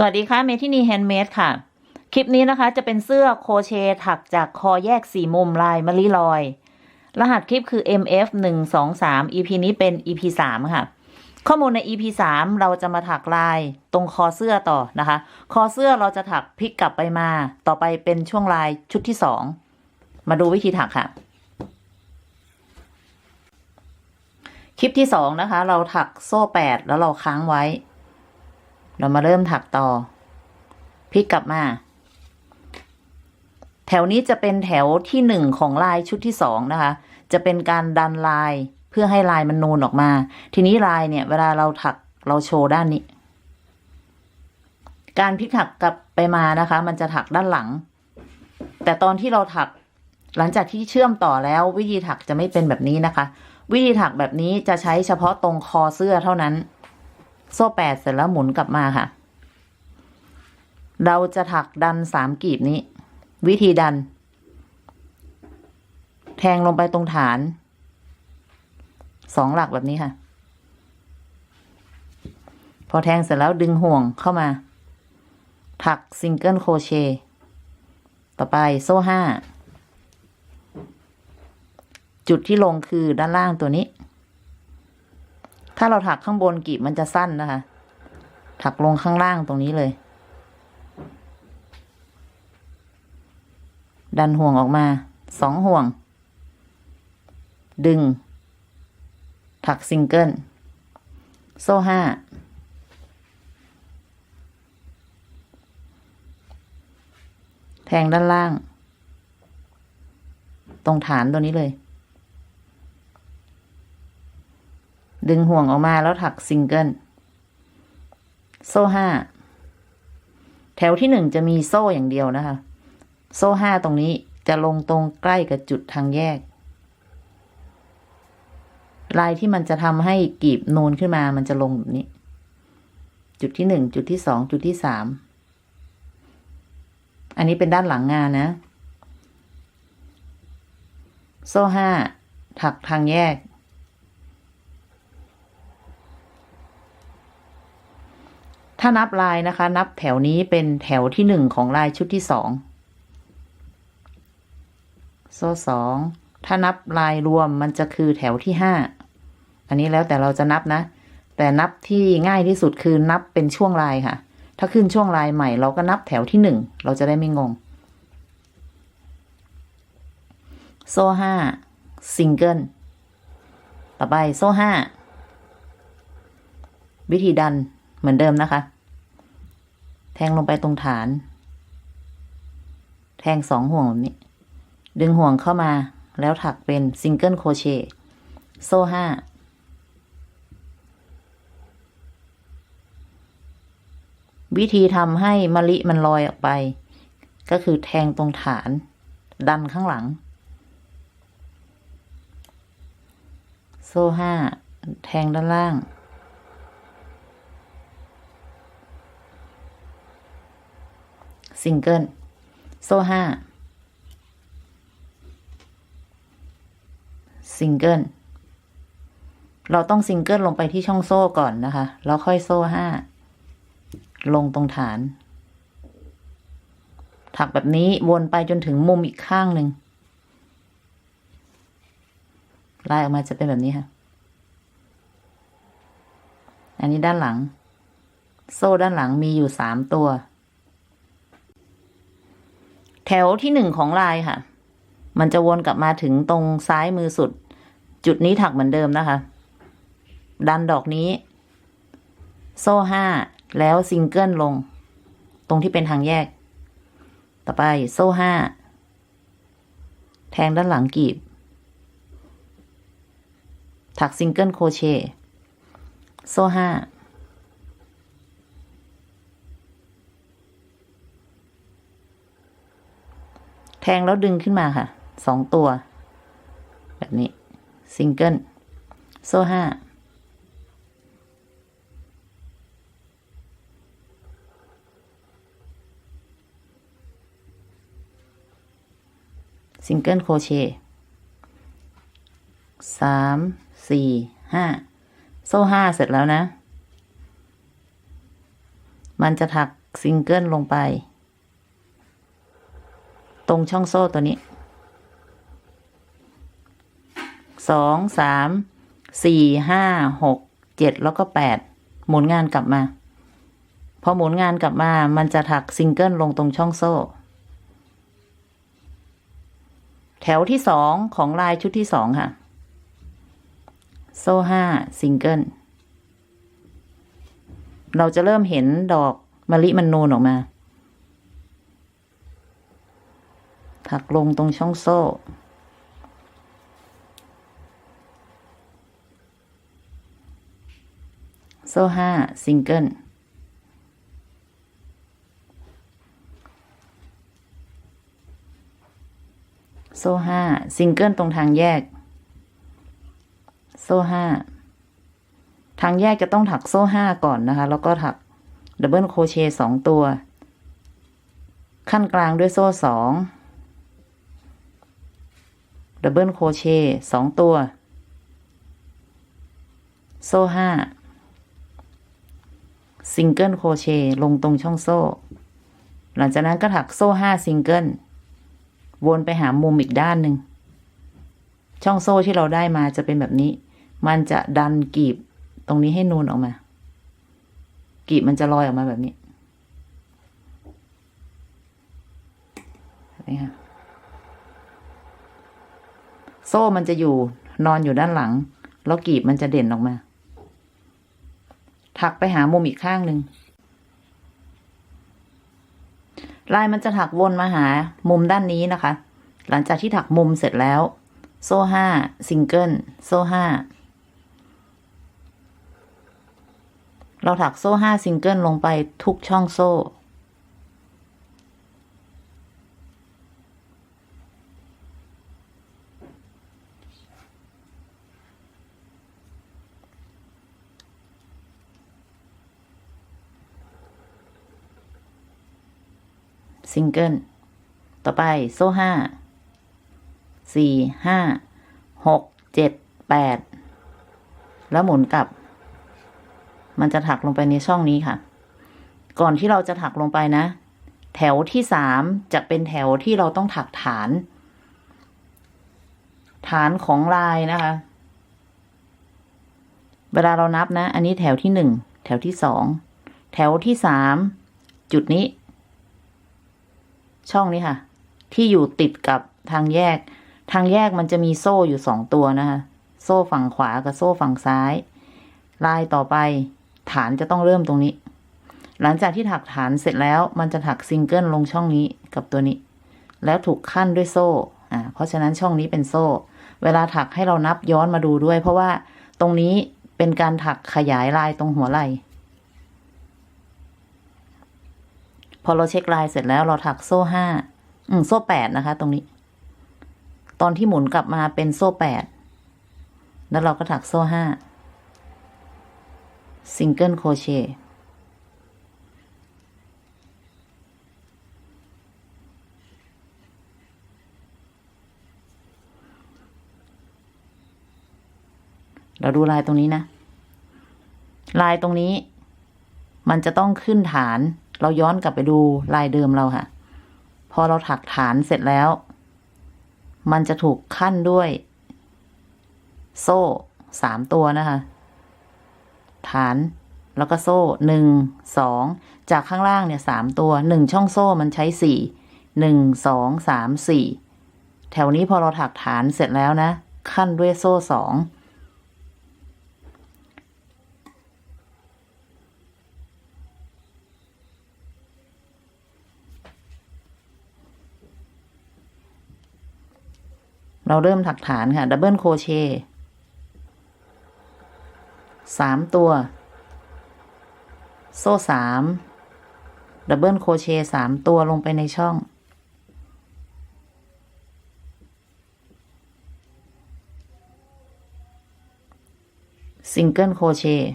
สวัสดีค่ะเมทินีแฮนด์เมดค่ะ คลิปนี้นะคะจะเป็นเสื้อโคเชถักจากคอแยกสี่มุมลายมะลิลอย รหัสคลิปคือ MF 1 2 3 EP นี้เป็น EP 3ค่ะ ข้อมูลใน EP 3เราจะมาถักลายตรงคอเสื้อต่อนะคะ คอเสื้อเราจะถักพลิกกลับไปมา ต่อไปเป็นช่วงลายชุดที่ 2 มาดูวิธีถักค่ะ คลิปที่ 2 นะคะ เราถักโซ่ 8 แล้วเราค้างไว้ เรามาเริ่มถักต่อพลิกกลับมา แถวนี้จะเป็นแถวที่หนึ่งของลายชุดที่สองนะคะ จะเป็นการดันลายเพื่อให้ลายมันนูนออกมา ทีนี้ลายเนี่ย เวลาเราถักเราโชว์ด้านนี้ การพลิกถักกลับไปมานะคะ มันจะถักด้านหลัง แต่ตอนที่เราถักหลังจากที่เชื่อมต่อแล้ววิธีถักจะไม่เป็นแบบนี้นะคะ วิธีถักแบบนี้จะใช้เฉพาะตรงคอเสื้อเท่านั้น โซ่แปดเสร็จแล้วหมุนกลับมาค่ะ เราจะถักดันสามกีบนี้ วิธีดัน แทงลงไปตรงฐานสองหลักแบบนี้ค่ะ พอแทงเสร็จแล้วดึงห่วงเข้ามา ถักซิงเกิลโครเชต์ต่อไปโซ่ห้า จุดที่ลงคือด้านล่างตัวนี้ ถ้าเราถักข้างบนกีบมันจะสั้นนะคะ ถักลงข้างล่างตรงนี้เลย ดันห่วงออกมา สองห่วง ดึง ถักซิงเกิล โซ่ห้า แทงด้านล่าง ตรงฐานตัวนี้เลย ดึงห่วงออกมาแล้วถักซิงเกิล โซ่ห้า แถวที่หนึ่งจะมีโซ่อย่างเดียวนะคะ โซ่ห้าตรงนี้จะลงตรงใกล้กับจุดทางแยก ลายที่มันจะทำให้กีบนูนขึ้นมามันจะลงแบบนี้ จุดที่หนึ่งจุดที่สองจุดที่สาม อันนี้เป็นด้านหลังงานนะ โซ่ห้าถักทางแยก ถ้านับลายนะคะ นับแถวนี้เป็นแถวที่หนึ่งของลายชุดที่สองโซ่สองถ้านับลายรวมมันจะคือแถวที่ห้าอันนี้แล้วแต่เราจะนับนะ แต่นับที่ง่ายที่สุดคือนับเป็นช่วงลายค่ะ ถ้าขึ้นช่วงลายใหม่เราก็นับแถวที่หนึ่งเราจะได้ไม่งง โซ่ห้าซิงเกิลต่อไปโซ่ห้าวิธีดัน เหมือนเดิมนะคะ แทงลงไปตรงฐาน แทงสองห่วงแบบนี้ ดึงห่วงเข้ามาแล้วถักเป็นซิงเกิลโครเชต์โซ่ห้าวิธีทำให้มะลิมันลอยออกไป ก็คือแทงตรงฐาน ดันข้างหลัง โซ่ห้า แทงด้านล่าง ซิงเกิล โซ่ห้าซิงเกิล เราต้องซิงเกิลลงไปที่ช่องโซ่ก่อนนะคะ แล้วค่อยโซ่ห้า ลงตรงฐาน ถักแบบนี้วนไปจนถึงมุมอีกข้างหนึ่งลายออกมาจะเป็นแบบนี้ค่ะ อันนี้ด้านหลัง โซ่ด้านหลังมีอยู่สามตัว แถวที่หนึ่งของลายค่ะ มันจะวนกลับมาถึงตรงซ้ายมือสุด จุดนี้ถักเหมือนเดิมนะคะ ดันดอกนี้ โซ่ห้าแล้วซิงเกิลลง ตรงที่เป็นทางแยก ต่อไปโซ่ห้าแทงด้านหลังกีบ ถักซิงเกิลโครเชต์โซ่ห้า งแล้วดึงขึ้นมาค่ะสองตัว แบบนี้ซิงเกิลโซ่ห้าซิงเกิลโครเชต์สามสี่ห้าโซ่ห้าเสร็จแล้วนะ มันจะถักซิงเกิลลงไป ตรงช่องโซ่ตัวนี้สองสามสี่ห้าหกเจ็ดแล้วก็แปดหมุนงานกลับมา พอหมุนงานกลับมามันจะถักซิงเกิลลงตรงช่องโซ่ แถวที่สองของลายชุดที่สองค่ะ โซ่ห้าซิงเกิลเราจะเริ่มเห็นดอกมะลิมันนูนออกมา ถักลงตรงช่องโซ่ โซ่ห้าซิงเกิลโซ่ห้าซิงเกิลตรงทางแยก โซ่ห้าทางแยกจะต้องถักโซ่ห้าก่อนนะคะ แล้วก็ถักดับเบิลโครเชต์สองตัว ขั้นกลางด้วยโซ่สอง ดับเบิลโครเชต์สองตัว โซ่ห้าซิงเกิลโครเชต์ลงตรงช่องโซ่ หลังจากนั้นก็ถักโซ่ห้าซิงเกิลวนไปหามุมอีกด้านหนึ่ง ช่องโซ่ที่เราได้มาจะเป็นแบบนี้ มันจะดันกีบตรงนี้ให้นูนออกมา กีบมันจะลอยออกมาแบบนี้เห็นไหมคะ โซ่มันจะอยู่นอนอยู่ด้านหลัง แล้วกีบมันจะเด่นออกมา ถักไปหามุมอีกข้างหนึ่งลายมันจะถักวนมาหามุมด้านนี้นะคะ หลังจากที่ถักมุมเสร็จแล้ว โซ่ห้าซิงเกิลโซ่ห้าเราถักโซ่ห้าซิงเกิลลงไปทุกช่องโซ่ ซิงเกิล ต่อไปโซ่ห้าสี่ห้าหกเจ็ดแปดแล้วหมุนกลับ มันจะถักลงไปในช่องนี้ค่ะ ก่อนที่เราจะถักลงไปนะ แถวที่สามจะเป็นแถวที่เราต้องถักฐาน ฐานของลายนะคะ เวลาเรานับนะ อันนี้แถวที่หนึ่งแถวที่สองแถวที่สามจุดนี้ ช่องนี้ค่ะ ที่อยู่ติดกับทางแยก ทางแยกมันจะมีโซ่อยู่สองตัวนะคะ โซ่ฝั่งขวากับโซ่ฝั่งซ้าย ลายต่อไป ฐานจะต้องเริ่มตรงนี้ หลังจากที่ถักฐานเสร็จแล้ว มันจะถักซิงเกิลลงช่องนี้กับตัวนี้ แล้วถูกขั้นด้วยโซ่ อ่า เพราะฉะนั้นช่องนี้เป็นโซ่ เวลาถักให้เรานับย้อนมาดูด้วย เพราะว่าตรงนี้เป็นการถักขยายลายตรงหัวไหล่ พ อเราเช็คลายเสร็จแล้วเราถักโซ่ห้าอืมโซ่แปดนะคะ ตรงนี้ ตอนที่หมุนกลับมาเป็นโซ่แปดแล้วเราก็ถักโซ่ห้าซิงเกิลโครเชต์เราดูลายตรงนี้นะ ลายตรงนี้ มันจะต้องขึ้นฐาน เราย้อนกลับไปดูลายเดิมเราค่ะ พอเราถักฐานเสร็จแล้ว มันจะถูกขั้นด้วย โซ่สามตัวนะคะ ฐานแล้วก็โซ่หนึ่งสองจากข้างล่างเนี่ยสามตัวหนึ่งช่องโซ่มันใช้สี่หนึ่งสองสามสี่แถวนี้พอเราถักฐานเสร็จแล้วนะ ขั้นด้วยโซ่สอง เราเริ่มถักฐานค่ะดับเบิลโครเชต์สามตัว โซ่สามดับเบิลโครเชต์สามตัวลงไปในช่อง ซิงเกิลโครเชต์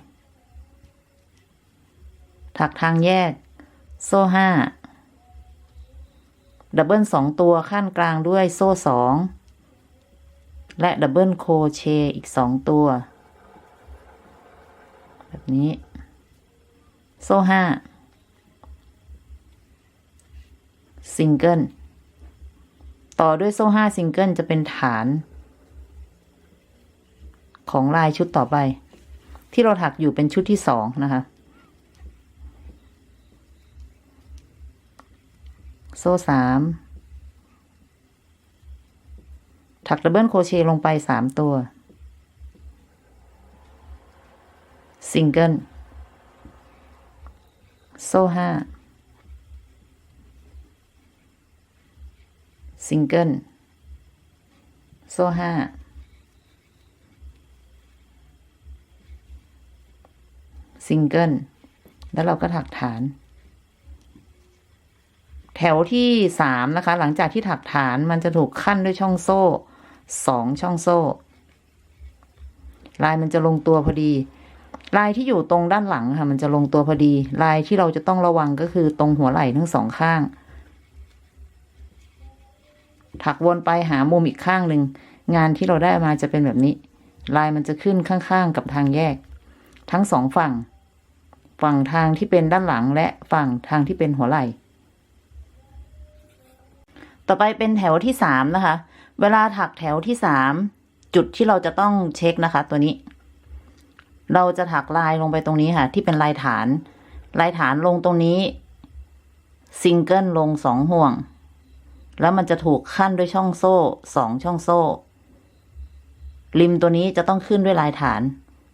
ถักทางแยก โซ่ห้าดับเบิลสองตัวขั้นกลางด้วยโซ่สอง และดับเบิลโคเชอีกสองตัว แบบนี้ โซ่ห้าซิงเกิลต่อด้วยโซ่ห้าซิงเกิลจะเป็นฐาน ของลายชุดต่อไป ที่เราถักอยู่เป็นชุดที่สองนะคะ โซ่สาม ถักดับเบิลโคเชต์ลงไปสามตัวซิงเกิลโซ่ห้าซิงเกิลโซ่ห้าซิงเกิลแล้วเราก็ถักฐาน แถวที่สามนะคะ หลังจากที่ถักฐานมันจะถูกขั้นด้วยช่องโซ่ สองช่องโซ่ ลายมันจะลงตัวพอดี ลายที่อยู่ตรงด้านหลังค่ะ มันจะลงตัวพอดี ลายที่เราจะต้องระวังก็คือตรงหัวไหล่ทั้งสองข้าง ถักวนไปหามุมอีกข้างหนึ่งงานที่เราได้มาจะเป็นแบบนี้ ลายมันจะขึ้นข้างๆกับทางแยก ทั้งสองฝั่ง ฝั่งทางที่เป็นด้านหลังและฝั่งทางที่เป็นหัวไหล่ ต่อไปเป็นแถวที่สามนะคะ เวลาถักแถวที่สามจุดที่เราจะต้องเช็คนะคะ ตัวนี้ เราจะถักลายลงไปตรงนี้ค่ะ ที่เป็นลายฐาน ลายฐานลงตรงนี้ซิงเกิลลงสองห่วง แล้วมันจะถูกขั้นด้วยช่องโซ่สองช่องโซ่ ริมตัวนี้จะต้องขึ้นด้วยลายฐาน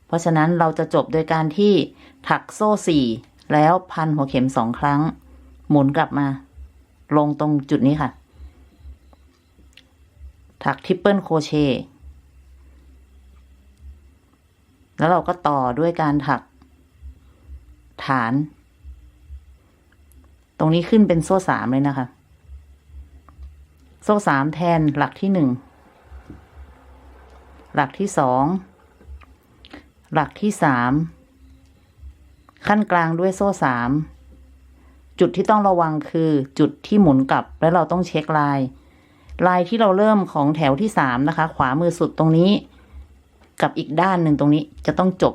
เพราะฉะนั้นเราจะจบโดยการที่ถักโซ่สี่แล้วพันหัวเข็มสองครั้ง หมุนกลับมา ลงตรงจุดนี้ค่ะ ถักทริปเปิลโครเชต์แล้วเราก็ต่อด้วยการถักฐาน ตรงนี้ขึ้นเป็นโซ่สามเลยนะคะ โซ่สามแทนหลักที่หนึ่ง หลักที่สอง หลักที่สาม ขั้นกลางด้วยโซ่สาม จุดที่ต้องระวังคือจุดที่หมุนกลับ แล้วเราต้องเช็คลาย ลายที่เราเริ่มของแถวที่สามนะคะ ขวามือสุดตรงนี้ กับอีกด้านหนึ่งตรงนี้จะต้องจบ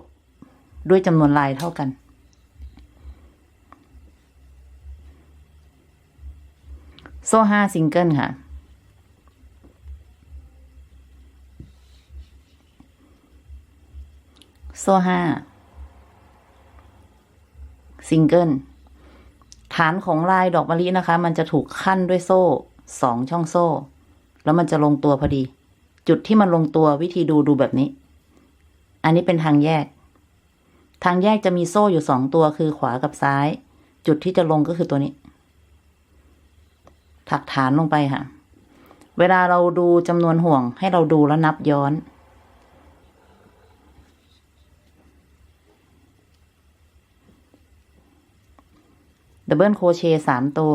ด้วยจำนวนลายเท่ากัน โซ่ห้าซิงเกิลค่ะโซ่ห้าซิงเกิลฐานของลายดอกมะลินะคะ มันจะถูกขั้นด้วยโซ่สองช่องโซ่ แล้วมันจะลงตัวพอดี จุดที่มันลงตัววิธีดูดูแบบนี้ อันนี้เป็นทางแยก ทางแยกจะมีโซ่อยู่สองตัวคือขวากับซ้าย จุดที่จะลงก็คือตัวนี้ ถักฐานลงไปค่ะ เวลาเราดูจำนวนห่วง ให้เราดูแล้วนับย้อนดับเบิลโคเชสามตัว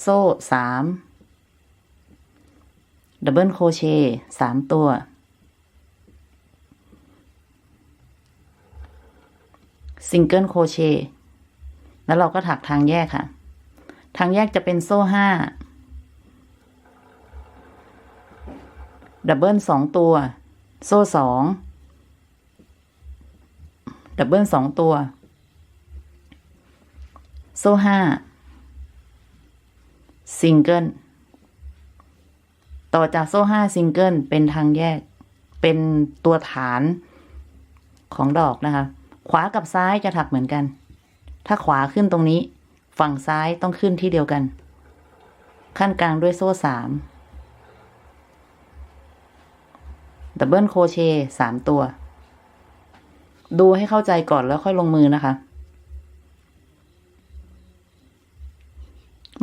โซ่สาม ดับเบิลโคเชต์สามตัว ซิงเกิลโคเชต์แล้วเราก็ถักทางแยกค่ะ ทางแยกจะเป็นโซ่ห้าดับเบิลสองตัว โซ่สองดับเบิลสองตัว โซ่ห้าซิงเกิล ต่อจากโซ่ห้าซิงเกิลเป็นทางแยก เป็นตัวฐานของดอกนะคะ ขวากับซ้ายจะถักเหมือนกัน ถ้าขวาขึ้นตรงนี้ ฝั่งซ้ายต้องขึ้นที่เดียวกัน ขั้นกลางด้วยโซ่สามดับเบิลโคเชสามตัว ดูให้เข้าใจก่อนแล้วค่อยลงมือนะคะ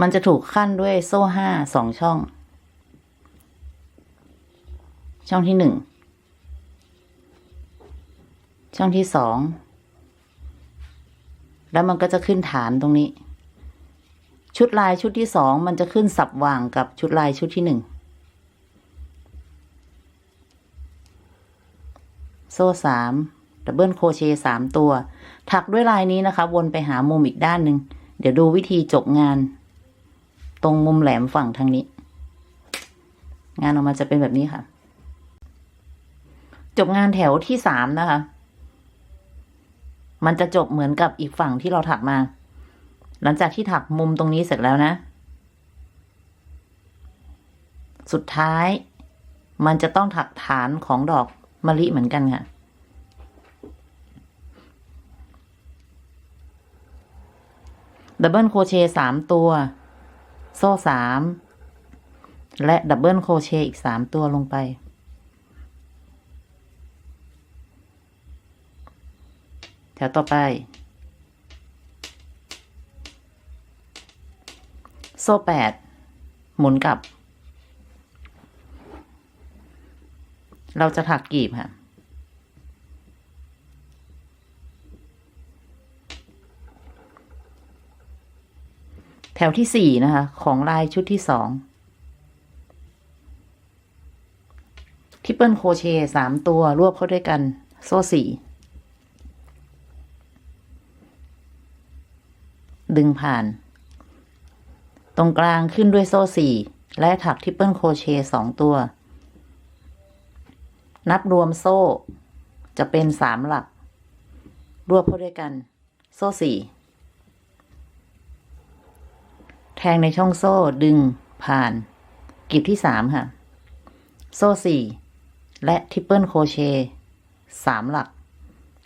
มันจะถูกขั้นด้วยโซ่ห้าสองช่อง ช่องที่หนึ่ง ช่องที่สอง แล้วมันก็จะขึ้นฐานตรงนี้ ชุดลายชุดที่สองมันจะขึ้นสับว่างกับชุดลายชุดที่หนึ่ง โซ่สามดับเบิลโคเชต์สามตัว ถักด้วยลายนี้นะคะ วนไปหามุมอีกด้านหนึ่ง เดี๋ยวดูวิธีจบงาน ตรงมุมแหลมฝั่งทางนี้ งานออกมาจะเป็นแบบนี้ค่ะ จบงานแถวที่สามนะคะ มันจะจบเหมือนกับอีกฝั่งที่เราถักมา หลังจากที่ถักมุมตรงนี้เสร็จแล้วนะ สุดท้าย มันจะต้องถักฐานของดอกมะลิเหมือนกันค่ะดับเบิลโครเชต์สามตัว โซ่สามและดับเบิลโครเชต์อีกสามตัวลงไป แถวต่อไป โซ่แปดหมุนกลับ เราจะถักกีบค่ะ แถวที่สี่นะคะ ของลายชุดที่สองทิปเปิลโครเชต์สามตัวรวบเข้าด้วยกัน โซ่สี่ ดึงผ่าน ตรงกลางขึ้นด้วยโซ่สี่และถักทริปเปิลโครเชต์สองตัว นับรวมโซ่จะเป็นสามหลัก รวบเข้าด้วยกัน โซ่สี่แทงในช่องโซ่ดึงผ่านกลีบที่สามค่ะ โซ่สี่และทริปเปิลโครเชต์สามหลัก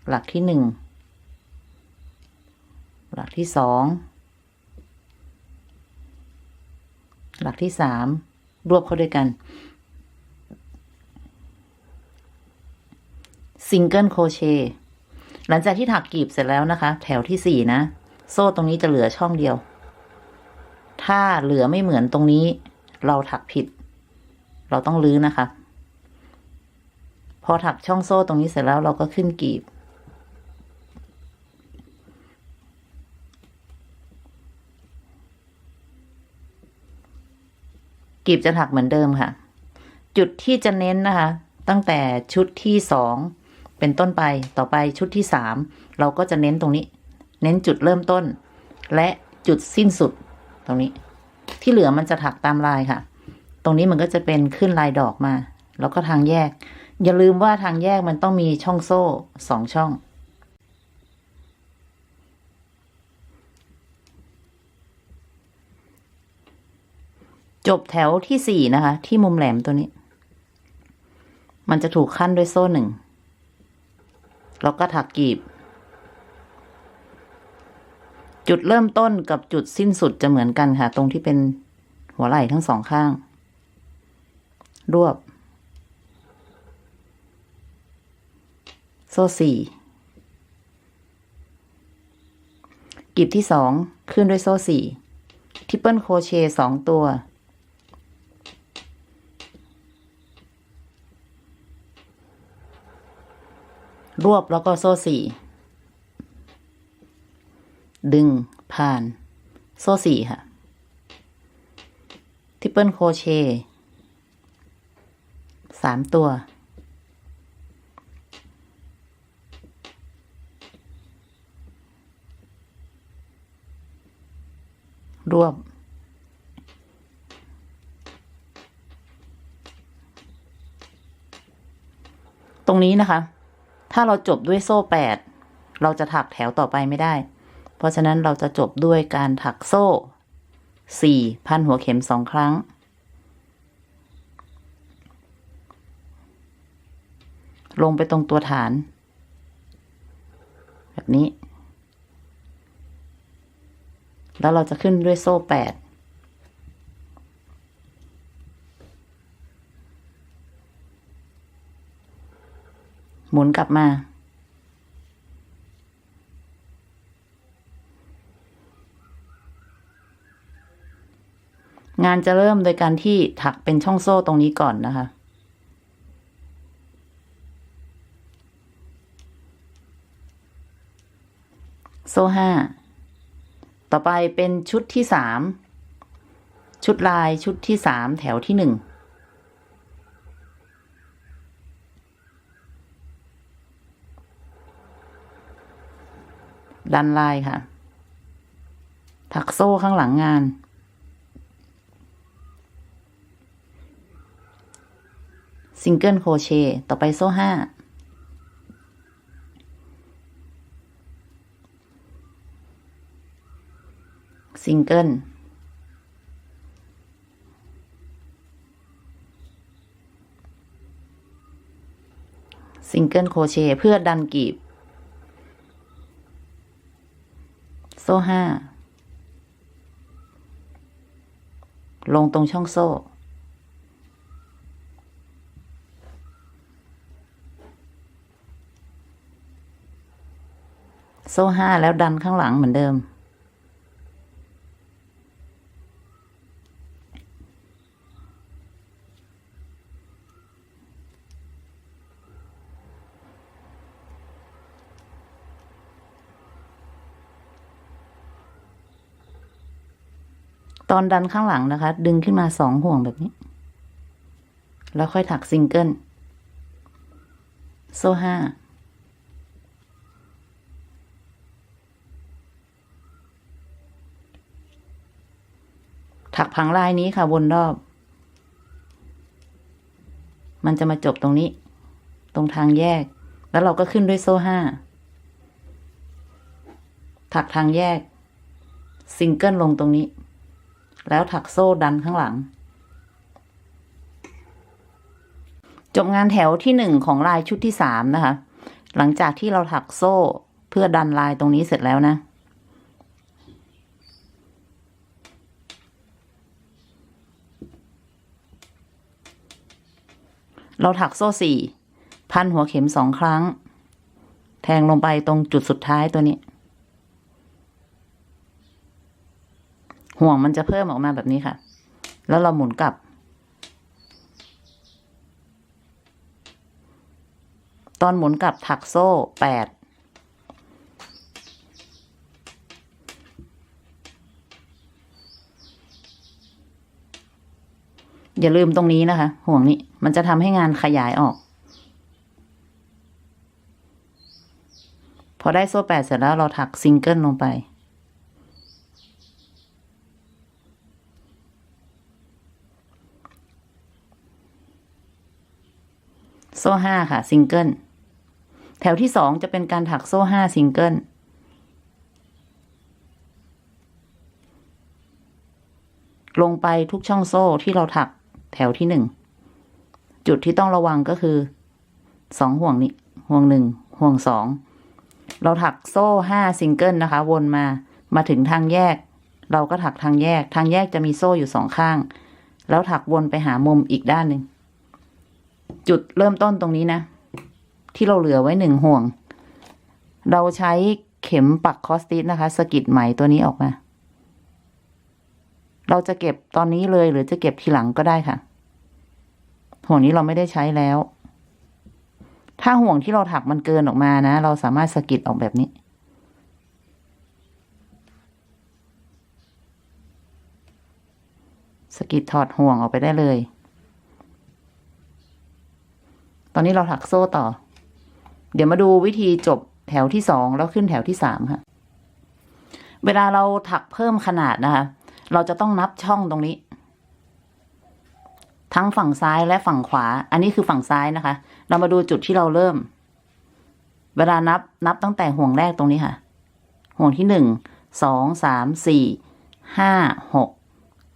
หลักที่หนึ่ง หลักที่สองหลักที่สามรวบเข้าด้วยกันซิงเกิลโคเชหลังจากที่ถักกีบเสร็จแล้วนะคะ แถวที่สี่นะ โซ่ตรงนี้จะเหลือช่องเดียว ถ้าเหลือไม่เหมือนตรงนี้ เราถักผิด เราต้องลื้อนะคะ พอถักช่องโซ่ตรงนี้เสร็จแล้วเราก็ขึ้นกีบ กลีบจะถักเหมือนเดิมค่ะ จุดที่จะเน้นนะคะ ตั้งแต่ชุดที่สองเป็นต้นไปต่อไปชุดที่สามเราก็จะเน้นตรงนี้ เน้นจุดเริ่มต้น และจุดสิ้นสุดตรงนี้ ที่เหลือมันจะถักตามลายค่ะ ตรงนี้มันก็จะเป็นขึ้นลายดอกมา แล้วก็ทางแยก อย่าลืมว่าทางแยกมันต้องมีช่องโซ่สองช่อง จบแถวที่สี่นะคะ ที่มุมแหลมตัวนี้ มันจะถูกขั้นด้วยโซ่หนึ่งแล้วก็ถักกลีบ จุดเริ่มต้นกับจุดสิ้นสุดจะเหมือนกันค่ะ ตรงที่เป็นหัวไหล่ทั้งสองข้าง รวบ โซ่สี่กลีบที่สองขึ้นด้วยโซ่สี่ทริปเปิลโครเชต์สองตัว รวบแล้วก็โซ่สี่ ดึงผ่าน โซ่สี่ค่ะทริปเปิลโคเชสามตัว รวบ ตรงนี้นะคะ ถ้าเราจบด้วยโซ่แปดเราจะถักแถวต่อไปไม่ได้ เพราะฉะนั้นเราจะจบด้วยการถักโซ่สี่พันหัวเข็มสองครั้ง ลงไปตรงตัวฐาน แบบนี้ แล้วเราจะขึ้นด้วยโซ่แปด มุนกลับมา งานจะเริ่มโดยการที่ถักเป็นช่องโซ่ตรงนี้ก่อนนะคะโซ่ห้า ต่อไปเป็นชุดที่สาม ชุดลายชุดที่สามแถวที่หนึ่ง ดันลายค่ะ ถักโซ่ข้างหลังงาน ซิงเกิลโคเชต่อไปโซ่ห้าซิงเกิลซิงเกิลโคเชเพื่อดันกีบ โซ่ห้า ลงตรงช่องโซ่ โซ่ห้าแล้วดันข้างหลังเหมือนเดิม ตอนดันข้างหลังนะคะ ดึงขึ้นมาสองห่วงแบบนี้ แล้วค่อยถักซิงเกิล โซ่ห้าถักผังลายนี้ค่ะวนรอบ มันจะมาจบตรงนี้ ตรงทางแยก แล้วเราก็ขึ้นด้วยโซ่ห้า ถักทางแยก ซิงเกิลลงตรงนี้ แล้วถักโซ่ดันข้างหลัง จบงานแถวที่หนึ่งของลายชุดที่สามนะคะ หลังจากที่เราถักโซ่เพื่อดันลายตรงนี้เสร็จแล้วนะ เราถักโซ่สี่พันหัวเข็มสองครั้ง แทงลงไปตรงจุดสุดท้ายตัวนี้ ห่วงมันจะเพิ่มออกมาแบบนี้ค่ะ แล้วเราหมุนกลับ ตอนหมุนกลับถักโซ่แปดอย่าลืมตรงนี้นะคะ ห่วงนี้ มันจะทำให้งานขยายออก พอได้โซ่แปดเสร็จแล้วเราถักซิงเกิลลงไป ซ่ห้าค่ะซิงเกิลแถวที่สองจะเป็นการถักโซ่ห้าซิงเกิลลงไปทุกช่องโซ่ที่เราถักแถวที่หนึ่งจุดที่ต้องระวังก็คือสองห่วงนี้ห่วงหนึ่งห่วงสองเราถักโซ่ห้าซิงเกิลนะคะ วนมามาถึงทางแยก เราก็ถักทางแยก ทางแยกจะมีโซ่อยู่สองข้าง แล้วถักวนไปหามุมอีกด้านหนึ่ง จุดเริ่มต้นตรงนี้นะ ที่เราเหลือไว้หนึ่งห่วง เราใช้เข็มปักคอสติสนะคะสกิดไหมตัวนี้ออกมา เราจะเก็บตอนนี้เลยหรือจะเก็บทีหลังก็ได้ค่ะ ห่วงนี้เราไม่ได้ใช้แล้ว ถ้าห่วงที่เราถักมันเกินออกมานะ เราสามารถสกิดออกแบบนี้สกิดถอดห่วงออกไปได้เลย ต อนนี้เราถักโซ่ต่อ เดี๋ยวมาดูวิธีจบแถวที่สองแล้วขึ้นแถวที่สามค่ะ เวลาเราถักเพิ่มขนาดนะคะ เราจะต้องนับช่องตรงนี้ ทั้งฝั่งซ้ายและฝั่งขวา อันนี้คือฝั่งซ้ายนะคะ เรามาดูจุดที่เราเริ่ม เวลานับนับตั้งแต่ห่วงแรกตรงนี้ค่ะ ห่วงที่หนึ่งสองสามสี่ห้าหก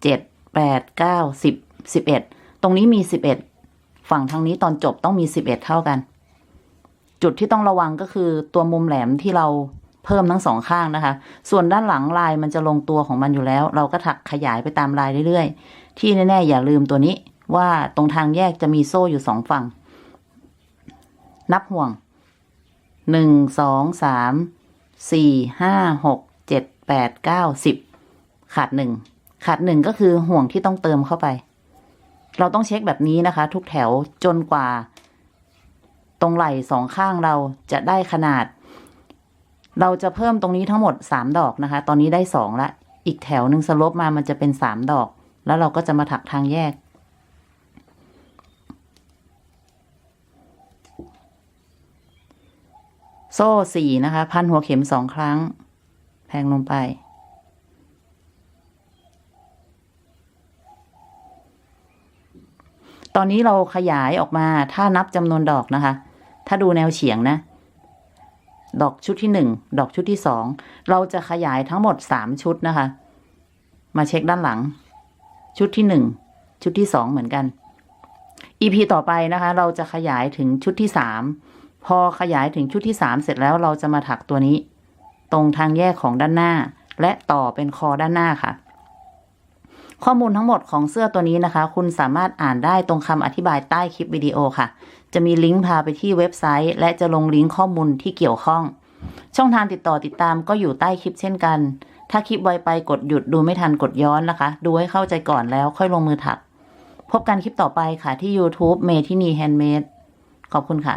เจ็ดแปดเก้าสิบสิบเอ็ดตรงนี้มีสิบเอ็ด ฝั่งทางนี้ตอนจบต้องมีสิบเอ็ดเท่ากัน จุดที่ต้องระวังก็คือตัวมุมแหลมที่เราเพิ่มทั้งสองข้างนะคะ ส่วนด้านหลังลายมันจะลงตัวของมันอยู่แล้ว เราก็ถักขยายไปตามลายเรื่อยๆ ที่แน่ๆอย่าลืมตัวนี้ว่าตรงทางแยกจะมีโซ่อยู่สองฝั่ง นับห่วงหนึ่งสองสามสี่ห้าหกเจ็ดแปดเก้าสิบขาดหนึ่งขาดหนึ่งก็คือห่วงที่ต้องเติมเข้าไป เราต้องเช็คแบบนี้นะคะ ทุกแถวจนกว่า ตรงไหล่สองข้างเราจะได้ขนาด เราจะเพิ่มตรงนี้ทั้งหมดสามดอกนะคะ ตอนนี้ได้สองละ อีกแถวหนึ่งสลบมามันจะเป็นสามดอก แล้วเราก็จะมาถักทางแยก โซ่สี่นะคะ พันหัวเข็มสองครั้งแทงลงไป ตอนนี้เราขยายออกมาถ้านับจำนวนดอกนะคะ ถ้าดูแนวเฉียงนะ ดอกชุดที่หนึ่งดอกชุดที่สองเราจะขยายทั้งหมดสามชุดนะคะ มาเช็คด้านหลัง ชุดที่หนึ่งชุดที่สองเหมือนกัน EP ต่อไปนะคะ เราจะขยายถึงชุดที่สามพอขยายถึงชุดที่3เสร็จแล้วเราจะมาถักตัวนี้ ตรงทางแยกของด้านหน้า และต่อเป็นคอด้านหน้าค่ะ ข้อมูลทั้งหมดของเสื้อตัวนี้นะคะ คุณสามารถอ่านได้ตรงคำอธิบายใต้คลิปวิดีโอค่ะ จะมีลิงก์พาไปที่เว็บไซต์ และจะลงลิงก์ข้อมูลที่เกี่ยวข้อง ช่องทางติดต่อติดตามก็อยู่ใต้คลิปเช่นกัน ถ้าคลิปไวไปกดหยุดดูไม่ทันกดย้อนนะคะ ดูให้เข้าใจก่อนแล้วค่อยลงมือถัก พบกันคลิปต่อไปค่ะที่ YouTube เมทินีแฮนด์เมดขอบคุณค่ะ